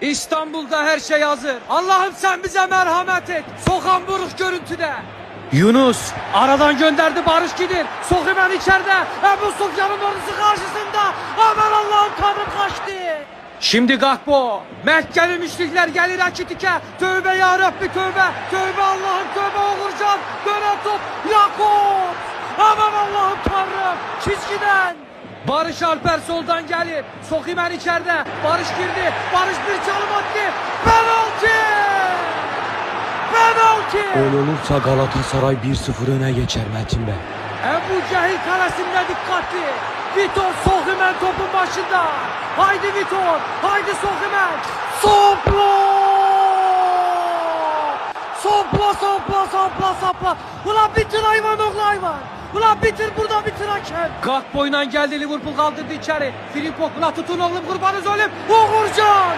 İstanbul'da her şey hazır. Allah'ım sen bize merhamet et. Sokan buruk görüntüde. Yunus aradan gönderdi Barış Gidir. Sok hemen içeride. Ebu Sufyan'ın ordusu karşısında. Aman Allah'ım kanım kaçtı. Şimdi Gakpo. Mekkeli müşrikler gelir Akitik'e. Tövbe ya Rabbi tövbe. Tövbe Allah'ım tövbe Uğurcan. Dönen top. Yakup. Aman Allah'ım Tanrım. Çizgiden. Barış Alper soldan gelir. Sokimen içeride. Barış girdi. Barış bir çalım attı. Penaltı. Penaltı. Gol olursa Galatasaray 1-0 öne geçer Metin Bey. Ebu Cehil kalesinde dikkatli. Vitor Sohimen topun başında. Haydi Vitor. Haydi Sohimen. Sopla. Sopla sopla sopla sopla. Ulan bitir hayvan oğlu hayvan. Ulan bitir burada bitir hakem. Kalk boyundan geldi Liverpool kaldırdı içeri. Filippo la tutun oğlum kurbanız oğlum. Uğurcan.